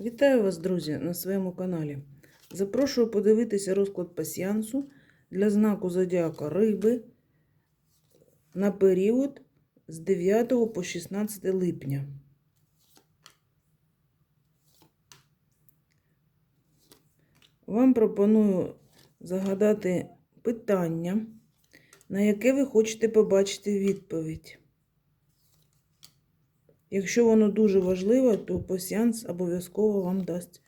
Вітаю вас, друзі, на своєму каналі. Запрошую подивитися розклад пасіянсу для знаку зодіака Риби на період з 9 по 16 липня. Вам пропоную загадати питання, на яке ви хочете побачити відповідь. Якщо воно дуже важливе, то пасіанс обов'язково вам дасть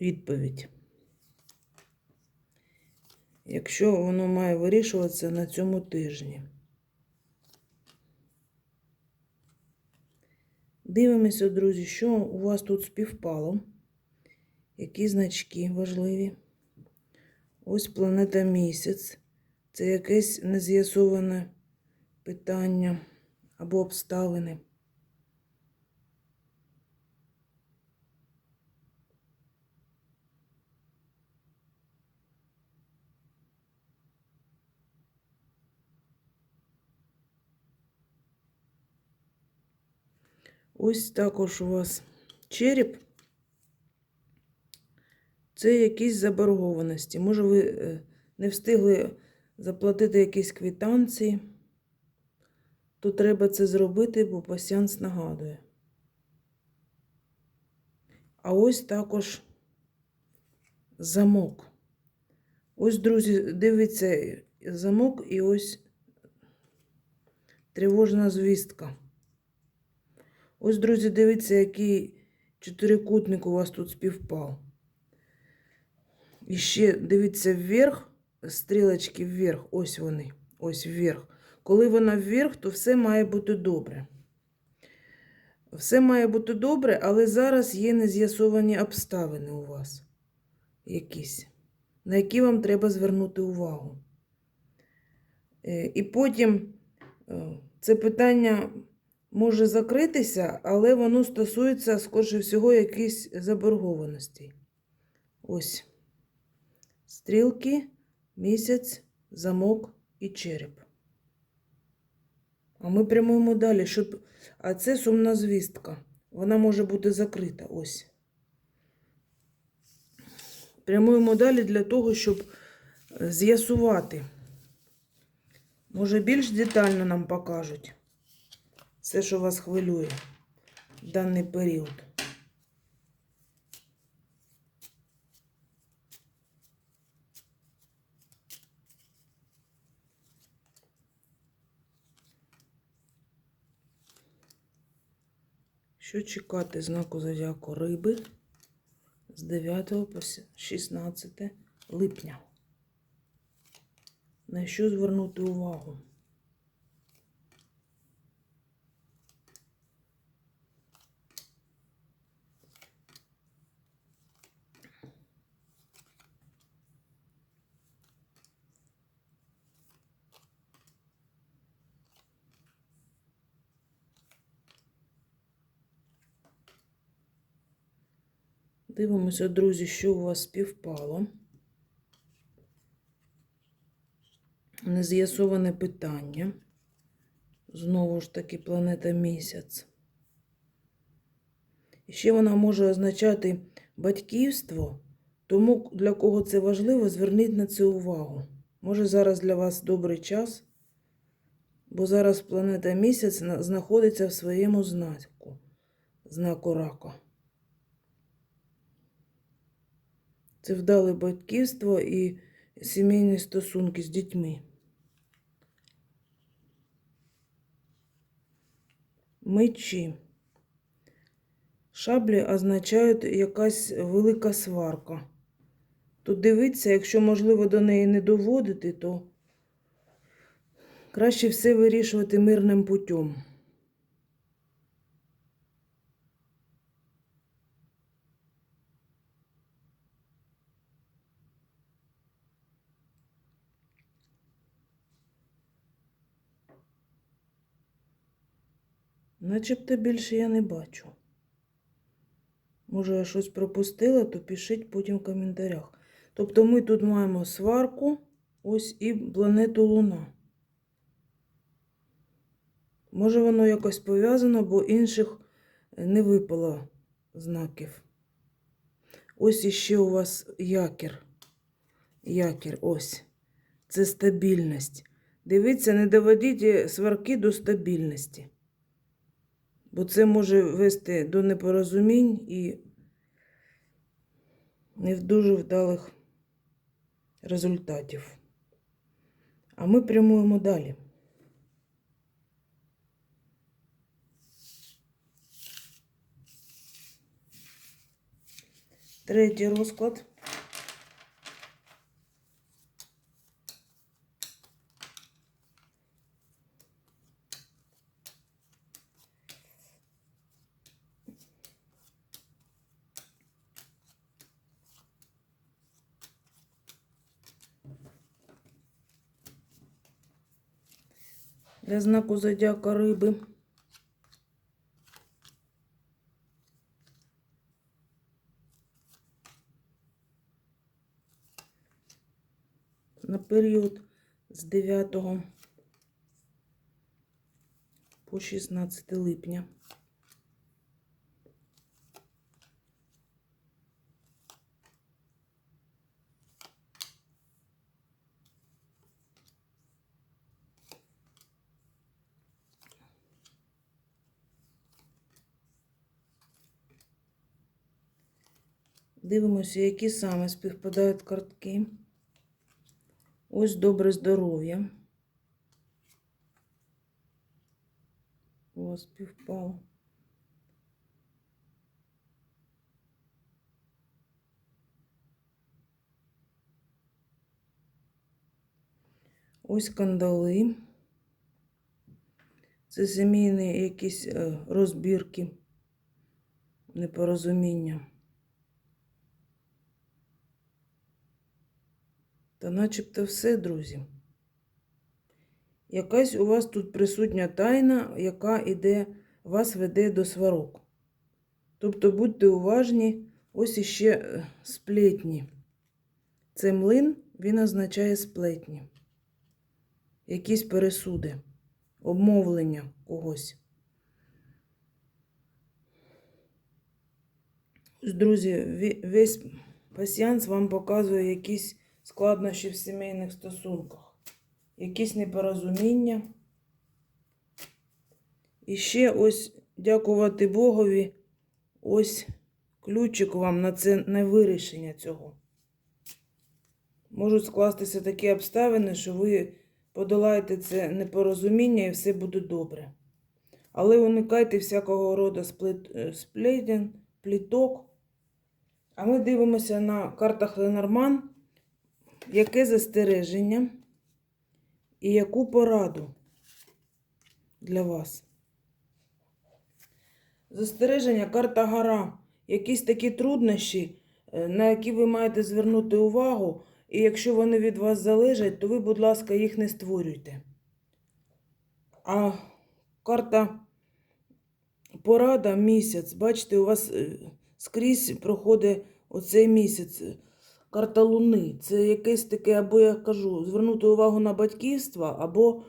відповідь. Якщо воно має вирішуватися на цьому тижні. Дивимося, друзі, що у вас тут співпало. Які значки важливі. Ось планета місяць. Це якесь нез'ясоване питання або обставини. Ось також у вас череп. Це якісь заборгованості. Може, ви е, не встигли заплатити якісь квитанції, то треба це зробити, бо пасіанс нагадує. А ось також замок. Ось, друзі, дивіться замок і ось тривожна звістка. Ось, друзі, дивіться, який чотирикутник у вас тут співпав. І ще дивіться вверх, стрілочки вверх, ось вони, ось вверх. Коли вона вверх, то все має бути добре. Все має бути добре, але зараз є нез'ясовані обставини у вас якісь, на які вам треба звернути увагу. Е, І потім е, це питання може закритися, але воно стосується, скорше всього, якихось заборгованостей. Ось стрілки, місяць, замок і череп. А ми прямуємо далі, щоб. А це сумна звістка. Вона може бути закрита. Ось. Прямуємо далі для того, щоб е, з'ясувати. Може, більш детально нам покажуть все, що вас хвилює в даний період. Що чекати знаку зодіаку риби з 9 по 16 липня? На що звернути увагу? Дивимося, друзі, що у вас співпало. Нез'ясоване питання. Знову ж таки, планета місяць. І ще вона може означати батьківство, тому для кого це важливо, зверніть на це увагу. Може, зараз для вас добрий час, бо зараз планета місяць знаходиться в своєму знаку, знаку рака. Це вдале батьківство і сімейні стосунки з дітьми. Мечі. Шаблі означають якась велика сварка. Тут дивіться, якщо можливо до неї не доводити, то краще все вирішувати мирним путем. Начебто більше я не бачу. Може, я щось пропустила, то пишіть потім в коментарях. Тобто ми тут маємо сварку, ось і планету Луна. Може, воно якось пов'язано, бо інших не випало знаків Ось іще у вас якір. Якір, ось. Це стабільність. Дивіться, не доводіть сварки до стабільності. Бо це може вести до непорозумінь і не дуже вдалих результатів. А ми прямуємо далі. Третій розклад. Для знаку зодіака риби. На період з 9 по 16 липня. Дивимося, які саме співпадають картки. Ось добре здоров'я. Вас співпало. Ось кандали. Це сімейні якісь е, розбірки, непорозуміння. Та начебто все, друзі. Якась у вас тут присутня тайна, яка іде, вас веде до сварок. Тобто будьте уважні, ось іще е, сплетні. Це млин, він означає сплетні. Якісь пересуди, обмовлення когось. Друзі, весь пасіянс вам показує якісь складнощі в сімейних стосунках, якісь непорозуміння. І ще ось дякувати Богові, ось ключик вам на це на вирішення цього. Можуть скластися такі обставини, що ви подолаєте це непорозуміння і все буде добре. Але уникайте всякого роду е, пліток. А ми дивимося на картах Ленорман, яке застереження і яку пораду для вас. Застереження, карта гора. Якісь такі труднощі, е, на які ви маєте звернути увагу, і якщо вони від вас залежать, то ви, будь ласка, їх не створюйте. А карта порада місяць. Бачите, у вас е, скрізь проходить оцей місяць. Карта Луни. Це якесь таке, або я кажу, звернути увагу на батьківство, або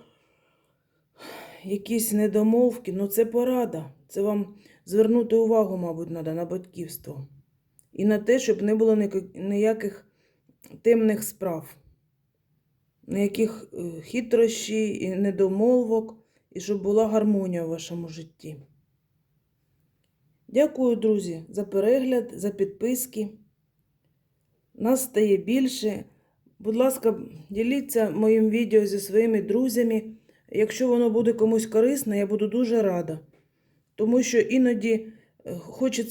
якісь недомовки. Ну, це порада. Це вам звернути увагу, мабуть, треба на батьківство. І на те, щоб не було ніяких темних справ, ніяких е, хитрощів і недомовок, і щоб була гармонія в вашому житті. Дякую, друзі, за перегляд, за підписки. Нас стає більше. Будь ласка, діліться моїм відео зі своїми друзями. Якщо воно буде комусь корисне, я буду дуже рада. Тому що іноді е, хочеться.